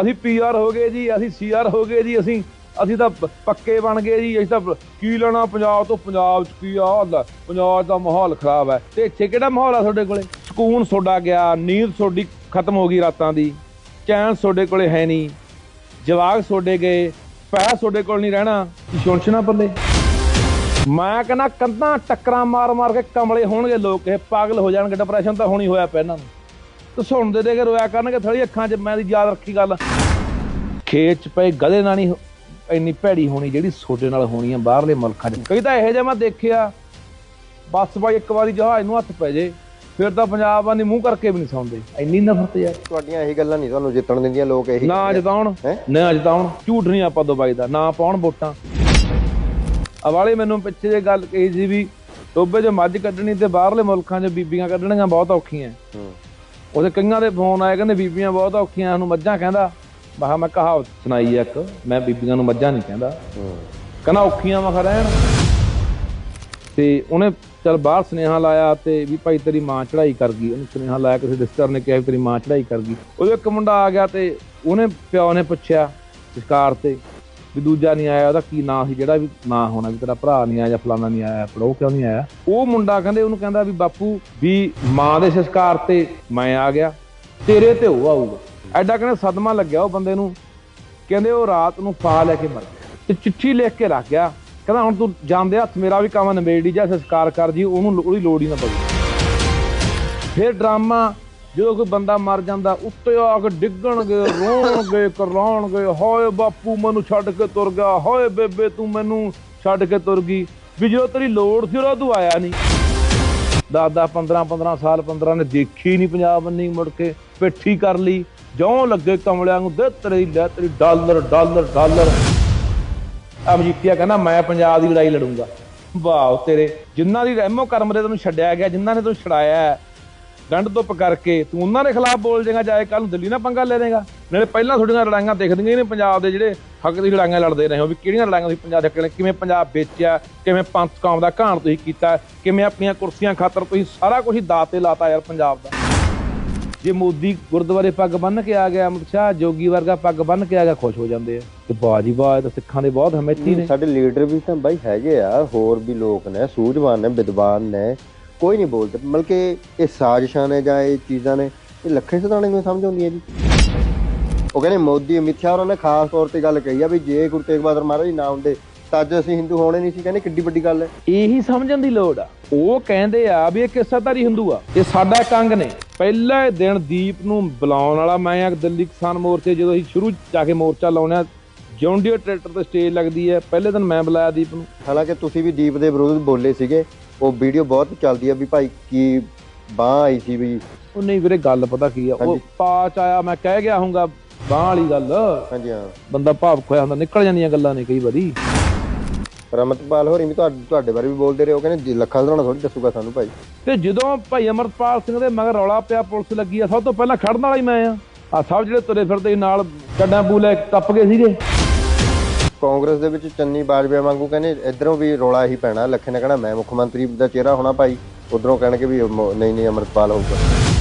ਅਸੀਂ ਪੀਆਰ ਹੋ ਗਏ ਜੀ ਅਸੀਂ ਸੀਆਰ ਹੋ ਗਏ ਜੀ ਅਸੀਂ ਅਸੀਂ ਤਾਂ ਪੱਕੇ ਬਣ ਗਏ ਜੀ ਅਸੀਂ ਤਾਂ ਕੀ ਲੈਣਾ ਪੰਜਾਬ ਤੋਂ? ਪੰਜਾਬ ਚ ਕੀ ਆ? ਲੈ ਪੰਜਾਬ ਦਾ ਮਾਹੌਲ ਖਰਾਬ ਹੈ। ਤੇ ਇੱਥੇ ਕਿਹੜਾ ਮਾਹੌਲ ਆ ਤੁਹਾਡੇ ਕੋਲੇ? ਸਕੂਨ ਤੁਹਾਡਾ ਗਿਆ ਨੀਂਦ ਤੁਹਾਡੀ ਖਤਮ ਹੋ ਗਈ ਰਾਤਾਂ ਦੀ। ਚੈਨ ਤੁਹਾਡੇ ਕੋਲੇ ਹੈ ਨਹੀਂ। ਜਵਾਕ ਤੁਹਾਡੇ ਗਏ ਪੈਸਾ ਤੁਹਾਡੇ ਕੋਲ ਨਹੀਂ ਰਹਿਣਾ। ਸ਼ੁਨਸ਼ਨਾ ਪੱਲੇ। ਮੈਂ ਕਹਿੰਦਾ ਕੰਧਾਂ ਟੱਕਰਾਂ ਮਾਰ ਮਾਰ ਕੇ ਕਮਲੇ ਹੋਣਗੇ ਲੋਕ ਇਹ ਪਾਗਲ ਹੋ ਜਾਣਗੇ ਡਿਪਰੈਸ਼ਨ ਤਾਂ ਹੋਣੀ ਹੋਇਆ ਇਹਨਾਂ ਨੂੰ। ਤੇ ਸੁਣਦੇ ਦੇ ਕੇ ਰੋਇਆ ਕਰਨਗੇ ਥੜੀ ਅੱਖਾਂ 'ਚ ਮੈਂ ਦੀ ਯਾਦ ਰੱਖੀ ਗੱਲ। ਖੇਤ 'ਚ ਪਏ ਗਧੇ ਨਾਲ ਨਹੀਂ ਇੰਨੀ ਭੈੜੀ ਹੋਣੀ ਜਿਹੜੀ ਸੋਡੇ ਨਾਲ ਹੋਣੀ ਆ ਬਾਹਰਲੇ ਮੁਲਕਾਂ 'ਚ। ਕਈ ਤਾਂ ਇਹੋ ਜਿਹਾ ਮੈਂ ਦੇਖਿਆ ਬਸ ਬਾਈ ਇੱਕ ਵਾਰੀ ਜਹਾਜ਼ ਨੂੰ ਹੱਥ ਪੈ ਜੇ ਫਿਰ ਤਾਂ ਪੰਜਾਬ ਆਂਦੀ ਮੂੰਹ ਕਰਕੇ ਵੀ ਨਹੀਂ ਸੌਂਦੇ। ਇੰਨੀ ਨਫ਼ਰਤ ਯਾਰ। ਤੁਹਾਡੀਆਂ ਇਹੀ ਗੱਲਾਂ ਨਹੀਂ ਤੁਹਾਨੂੰ ਜਿੱਤਣ ਦਿੰਦੀਆਂ ਲੋਕ ਇਹੀ ਨਾ ਜਿਤਾਉਣ? ਨਾ ਜਿਤਾਉਣ। ਝੂਠ ਨਹੀਂ ਆਪਾਂ ਦੁਬਾਈ ਦਾ ਨਾ ਪਾਉਣ ਵੋਟਾਂ। ਅਵਾਲੇ ਮੈਨੂੰ ਪਿੱਛੇ ਜੇ ਗੱਲ ਕਹੀ ਸੀ ਵੀ ਟੋਬੇ 'ਚ ਮੱਝ ਕੱਢਣੀ ਤੇ ਬਾਹਰਲੇ ਮੁਲਕਾਂ 'ਚ ਬੀਬੀਆਂ ਕੱਢਣੀਆਂ ਬਹੁਤ ਔਖੀਆਂ। ਹੂੰ। ਉਹਦੇ ਕਈਆਂ ਦੇ ਫੋਨ ਆਏ, ਕਹਿੰਦੇ ਬੀਬੀਆਂ ਬਹੁਤ ਔਖੀਆਂ, ਸਾਨੂੰ ਮੱਝਾਂ ਕਹਿੰਦਾ। ਮੈਂ ਮੈਂ ਕਹਾਵਤ ਸੁਣਾਈ ਆ ਇੱਕ, ਮੈਂ ਬੀਬੀਆਂ ਨੂੰ ਮੱਝਾਂ ਨਹੀਂ ਕਹਿੰਦਾ। ਕਹਿੰਦਾ, ਔਖੀਆਂ ਮਖਾ ਰਹਿਣ ਤੇ ਉਹਨੇ ਚਲ ਬਾਹਰ ਸੁਨੇਹਾ ਲਾਇਆ ਤੇ ਵੀ ਭਾਈ ਤੇਰੀ ਮਾਂ ਚੜਾਈ ਕਰ ਗਈ। ਉਹਨੂੰ ਸੁਨੇਹਾ ਲਾਇਆ, ਕਿਸੇ ਰਿਸ਼ਤੇਦਾਰ ਨੇ ਕਿਹਾ ਵੀ ਤੇਰੀ ਮਾਂ ਚੜਾਈ ਕਰ ਗਈ। ਉਹ ਇੱਕ ਮੁੰਡਾ ਆ ਗਿਆ ਤੇ ਉਹਨੇ ਪਿਓ ਨੇ ਪੁੱਛਿਆ ਸ਼ਿਕਾਰ ਤੇ ਵੀ ਦੂਜਾ ਨਹੀਂ ਆਇਆ, ਉਹਦਾ ਕੀ ਨਾਂ ਸੀ, ਜਿਹੜਾ ਵੀ ਨਾਂ ਹੋਣਾ ਵੀ ਤੇਰਾ ਭਰਾ ਨਹੀਂ ਆਇਆ ਜਾਂ ਫਲਾਣਾ ਨਹੀਂ ਆਇਆ ਪਰ ਕਿਉਂ ਨਹੀਂ ਆਇਆ? ਉਹ ਮੁੰਡਾ ਕਹਿੰਦੇ, ਉਹਨੂੰ ਕਹਿੰਦਾ ਵੀ ਬਾਪੂ, ਵੀ ਮਾਂ ਦੇ ਸੰਸਕਾਰ ਤੇ ਮੈਂ ਆ ਗਿਆ, ਤੇਰੇ ਤੇ ਉਹ ਆਊਗਾ। ਐਡਾ ਕਹਿੰਦੇ ਸਦਮਾ ਲੱਗਿਆ ਉਹ ਬੰਦੇ ਨੂੰ। ਕਹਿੰਦੇ ਉਹ ਰਾਤ ਨੂੰ ਫਾਹ ਲੈ ਕੇ ਮਰ ਗਿਆ। ਤੇ ਚਿੱਠੀ ਲਿਖ ਕੇ ਰੱਖ ਗਿਆ। ਕਹਿੰਦਾ ਹੁਣ ਤੂੰ ਜਾਂਦੇ ਹੱਥ, ਮੇਰਾ ਵੀ ਕੰਮ ਨਿਬੇੜੀ ਜਾ ਸੰਸਕਾਰ ਕਰ ਜੀ, ਉਹਨੂੰ ਉਹਦੀ ਲੋੜ ਹੀ ਨਾ ਪਵੇ। ਫਿਰ ਡਰਾਮਾ ਜਦੋਂ ਕੋਈ ਬੰਦਾ ਮਰ ਜਾਂਦਾ, ਉੱਤੇ ਆ ਕੇ ਡਿੱਗਣਗੇ, ਰੋਣਗੇ ਕਰਲਾਉਣਗੇ ਹਾਏ ਬਾਪੂ ਮੈਨੂੰ ਛੱਡ ਕੇ ਤੁਰ ਗਿਆ, ਹਾਏ ਬੇਬੇ ਤੂੰ ਮੈਨੂੰ ਛੱਡ ਕੇ ਤੁਰ ਗਈ। ਵੀ ਜਦੋਂ ਤੇਰੀ ਲੋੜ ਸੀ ਉਦੋਂ ਤੂੰ ਆਇਆ ਨਹੀਂ। 10 10 15 15 ਸਾਲ 15 ਨੇ ਦੇਖੀ ਨਹੀਂ ਪੰਜਾਬ ਬੰਨੀ ਮੁੜ ਕੇ, ਪਿੱਠੀ ਕਰ ਲਈ ਜਿਉਂ ਲੱਗੇ ਕਮਲਿਆਂ ਨੂੰ ਦੇ ਤੇਰੀ ਲੈ ਤੇਰੀ ਡਾਲਰ ਡਾਲਰ ਡਾਲਰ। ਆ ਕਹਿੰਦਾ, ਮੈਂ ਪੰਜਾਬ ਦੀ ਲੜਾਈ ਲੜੂੰਗਾ। ਵਾਹ ਤੇਰੇ, ਜਿਨ੍ਹਾਂ ਦੀ ਰਹਿਮੋ ਕਰਮ ਦੇ ਤੈਨੂੰ ਛੱਡਿਆ ਗਿਆ, ਜਿਨ੍ਹਾਂ ਨੇ ਤੈਨੂੰ ਛੜਾਇਆ ਹੈ, ਗੰਢ ਧੁੱਪ ਕਰਕੇ ਤੂੰ ਉਹਨਾਂ ਦੇ ਖਿਲਾਫ ਬੋਲ ਜਾਏਗਾ ਜਾਏ ਕੱਲ ਨੂੰ ਦਿੱਲੀ ਨਾਲ ਪੰਗਾ ਲੈ ਲੇਗਾ ਨਾਲੇ ਪਹਿਲਾਂ ਤੁਹਾਡੀਆਂ ਲੜਾਈਆਂ ਦੇਖਦੀਆਂ ਨੇ ਪੰਜਾਬ ਦੇ ਜਿਹੜੇ ਹੱਕ ਦੀ ਲੜਾਈਆਂ ਲੜਦੇ ਰਹੇ ਹੋ ਵੀ ਕਿਹੜੀਆਂ ਲੜਾਈਆਂ ਤੁਸੀਂ ਪੰਜਾਬ ਦੇ ਹੱਕ ਲਈ ਕਿਵੇਂ ਪੰਜਾਬ ਵੇਚਿਆ ਕਿਵੇਂ ਪੰਥ ਕੌਮ ਦਾ ਘਾਣ ਤੁਸੀਂ ਕੀਤਾ ਕਿਵੇਂ ਆਪਣੀਆਂ ਕੁਰਸੀਆਂ ਖਾਤਰ ਤੁਸੀਂ ਸਾਰਾ ਕੁਝ ਹੀ ਦਾਅ ਤੇ ਲਾਤਾ ਯਾਰ ਪੰਜਾਬ ਦਾ। ਜੇ ਮੋਦੀ ਗੁਰਦੁਆਰੇ ਪੱਗ ਬੰਨ ਕੇ ਆ ਗਿਆ ਅਮਿਤ ਸ਼ਾਹ ਜੋਗੀ ਵਰਗਾ ਪੱਗ ਬੰਨ ਕੇ ਆ ਗਿਆ ਖੁਸ਼ ਹੋ ਜਾਂਦੇ ਆ। ਤੇ ਬਾਜੀ ਬਾਜ ਤਾਂ ਸਿੱਖਾਂ ਦੇ ਬਹੁਤ ਹਮੇਤੀ ਨੇ। ਸਾਡੇ ਲੀਡਰ ਵੀ ਤਾਂ ਬਾਈ ਹੈਗੇ ਆ ਹੋਰ ਵੀ ਲੋਕ ਨੇ ਸੂਝਵਾਨ ਨੇ ਵਿਦਵਾਨ ਨੇ। ਕੋਈ ਨਹੀਂ ਬੋਲਦੇ। ਮਤਲਬ ਕਿ ਇਹ ਸਾਜ਼ਿਸ਼ਾਂ ਨੇ ਜਾਂ ਇਹ ਚੀਜ਼ਾਂ ਨੇ ਇਹ ਲੱਖੇ ਸਦਾਣੇ ਨੂੰ ਸਮਝ ਆਉਂਦੀਆਂ ਜੀ। ਉਹ ਕਹਿੰਦੇ ਮੋਦੀ ਅਮਿਤ ਸ਼ਾਹ ਉਹਨਾਂ ਨੇ ਖਾਸ ਤੌਰ ਤੇ ਗੱਲ ਕਹੀ ਆ ਵੀ ਜੇ ਗੁਰੂ ਤੇਗ ਬਹਾਦਰ ਮਹਾਰਾਜ ਨਾ ਹੁੰਦੇ ਤਾਂ ਅੱਜ ਅਸੀਂ ਹਿੰਦੂ ਹੋਣੇ ਨਹੀਂ ਸੀ। ਕਹਿੰਦੇ ਕਿੱਡੀ ਵੱਡੀ ਗੱਲ ਹੈ। ਇਹੀ ਸਮਝਣ ਦੀ ਲੋੜ ਆ। ਉਹ ਕਹਿੰਦੇ ਆ ਵੀ ਇਹ ਕਿੱਸਾਧਾਰੀ ਹਿੰਦੂ ਆ। ਇਹ ਸਾਡਾ ਇੱਕ ਅੰਗ ਨੇ। ਪਹਿਲਾ ਦਿਨ ਦੀਪ ਨੂੰ ਬੁਲਾਉਣ ਵਾਲਾ ਮੈਂ ਆ ਦਿੱਲੀ ਕਿਸਾਨ ਮੋਰਚੇ ਜਦੋਂ ਅਸੀਂ ਸ਼ੁਰੂ ਜਾ ਕੇ ਮੋਰਚਾ ਲਾਉਣਾ ਜੌਂਡੀਅਰ ਟਰੈਕਟਰ ਤੇ ਸਟੇਜ ਲੱਗਦੀ ਹੈ। ਪਹਿਲੇ ਦਿਨ ਮੈਂ ਬੁਲਾਇਆ ਦੀਪ ਨੂੰ। ਹਾਲਾਂਕਿ ਤੁਸੀਂ ਵੀ ਦੀਪ ਦੇ ਵਿਰੋਧ ਬੋਲੇ ਸੀਗੇ। ਉਹ ਵੀਡੀਓ ਬਹੁਤ ਚੱਲਦੀ ਆ ਵੀ ਭਾਈ ਕੀ ਬਾਹ ਆਈ ਸੀ ਵੀ। ਉਹ ਨਹੀਂ ਵੀਰੇ ਗੱਲ ਪਤਾ ਕੀ ਆ ਉਹ। ਪਾਚ ਆਇਆ ਮੈਂ ਕਹਿ ਗਿਆ ਹੂੰਗਾ ਬਾਹ ਵਾਲੀ ਗੱਲ। ਹਾਂਜੀ ਹਾਂ। ਬੰਦਾ ਭਾਵ ਖੋਇਆ ਹੁੰਦਾ ਨਿਕਲ ਜਾਂਦੀਆਂ ਗੱਲਾਂ ਨੇ ਕਈ ਵਾਰੀ। ਪਰ ਅਮਰਪਾਲ ਹੋਰੀ ਵੀ ਤੁਹਾਡੇ ਤੁਹਾਡੇ ਬਾਰੇ ਵੀ ਬੋਲਦੇ ਰਹੇ ਉਹ ਕਹਿੰਦੇ ਲੱਖਾਂ ਸਦਾਣਾ ਥੋੜੀ ਦੱਸੂਗਾ ਸਾਨੂੰ ਭਾਈ। ਤੇ ਜਦੋਂ ਭਾਈ ਅਮਰਪਾਲ ਸਿੰਘ ਦੇ ਮਗਰ ਰੌਲਾ ਪਿਆ ਪੁਲਿਸ ਲੱਗੀ ਆ ਸਭ ਤੋਂ ਪਹਿਲਾਂ ਖੜਨ ਵਾਲਾ ਹੀ ਮੈਂ ਆ। ਆ ਸਭ ਜਿਹੜੇ ਤੁਰੇ ਫਿਰਦੇ ਨਾਲ ਕੱਡਾਂ ਬੂਲੇ ਟੱਪ ਗਏ ਸੀਗੇ। ਕਾਂਗਰਸ ਦੇ ਵਿੱਚ ਚੰਨੀ ਬਾਜਵਾ ਵਾਂਗੂ ਕਹਿੰਦੇ ਇਧਰੋਂ ਵੀ ਰੋਲਾ ਹੀ ਪੈਣਾ। ਲੱਖੇ ਨੇ ਕਹਿਣਾ, ਮੈਂ ਮੁੱਖ ਮੰਤਰੀ ਦਾ ਚਿਹਰਾ ਹੋਣਾ ਭਾਈ। ਉਧਰੋਂ ਕਹਿਣਗੇ ਵੀ ਨਹੀਂ ਨਹੀਂ ਅਮਰਪਾਲ ਹੋਊਗਾ।